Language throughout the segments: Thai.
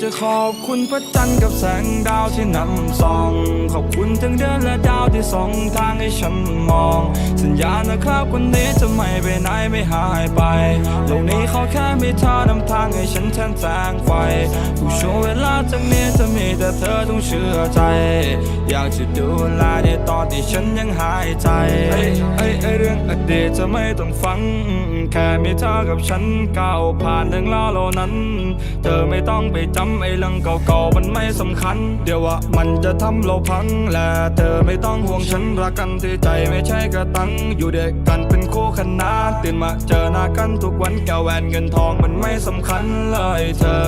จะขอบคุณพระจันทร์กับแสงดาวที่นำส่อง ขอบคุณทั้งเดือนและดาวที่ส่องทางให้ฉันมอง สัญญานะครับวันนี้จะไม่ไปไหนไม่หายไปโลกนี้เขาแค่มีเธอนำทางให้ฉันแทนแสงไฟผู้ช่วงเวลาจากนี้จะมีแต่เธอต้องเชื่อใจ อยา จะดูแลในตอนที่ฉันยังหายใจเอ้เอ้เอ้เรื่องอดีตจะไม่ต้องฟัง แค่มีเธอกับฉันก้าวผ่านเรื่องราวเหล่านั้น เธอไม่ต้องไปจำไอ้เรื่องเก่าๆมันไม่สำคัญ เดี๋ยวว่ามันจะทำเราพังและเธอไม่ต้องห่วงฉันรักกันที่ใจไม่ใช่กระตัง อยู่เด็กกันเป็นคู่ขนานตื่นมาเจอหน้ากันทุกวันแก้วแหวนเงินทองมันไม่สำคัญเลยเธอ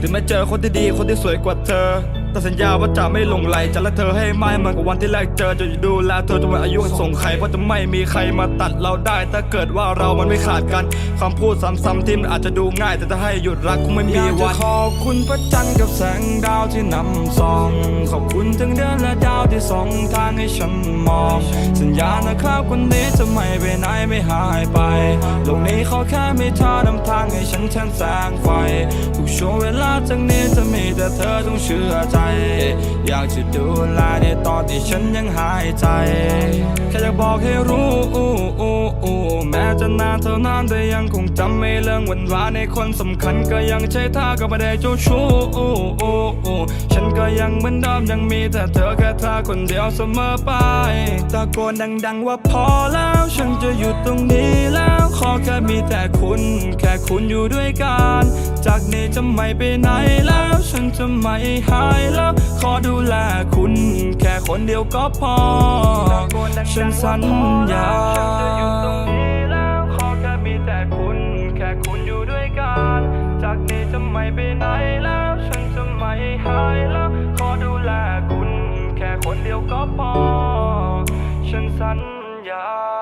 ถึงแม้เจอคนที่ดีคนที่สวยกว่าเธอ แต่สัญญาว่าจะไม่ลงไหลจะรักเธอให้มากเหมือนกับวันที่แรกเจอจะดูแลเธอจนวันอายุส่งไขเพราะจะไม่มีใครมาตัดเราได้ถ้าเกิดว่าเรามันไม่ขาดกันคำพูดซ้ำๆที่มันอาจจะดูง่าย แต่ถ้าให้หยุดรักคงไม่มีวันอยากจะขอบคุณพระจันทร์กับแสงดาวที่นำส่องขอบคุณทั้งเดือนและดาวที่ส่องทางให้ฉันมอง สัญญานะครับคนนี้จะไม่ไปไหนไม่หายไปโลกนี้ขาแค่มีเธอนำทางให้ฉันแทนแสงไฟทุกช่วงเวลาจากนี้จะมีแต่เธอต้องเชื่อใจอยากจะดูแลในตอนที่ฉันยังหายใจ แค่อยากบอกให้รู้แม้จะนานเท่านานแต่ยังคงจำไม่เรื่องวันวานในคนสำคัญก็ยังใช่ท่าก็ไม่ได้เจ้าชู้ฉันก็ยังเหมือนเดิมยังมีแต่เธอแค่เธอคนเดียวเสมอไปตะโกนดัง ๆ ว่าพอแล้ว ฉันจะอยู่ตรงนี้แล้ว อแค่มีแต่คุณ แค่คุณอยู่ด้วยกัน จากนี้จะไม่ไปไหนแล้ว ฉันจะไม่หายแล้ว ขอดูแลคุณ แค่คนเดียวก็พอ ฉันสัญญาขอแค่มีแต่คุณแค่คุณอยู่ด้วยกันจากนี้จะไม่ไปไหนแล้ว ฉันจะไม่หายแล้ว ขอดูแลคุณ แค่คนเดียวก็พอ ฉันสัญญา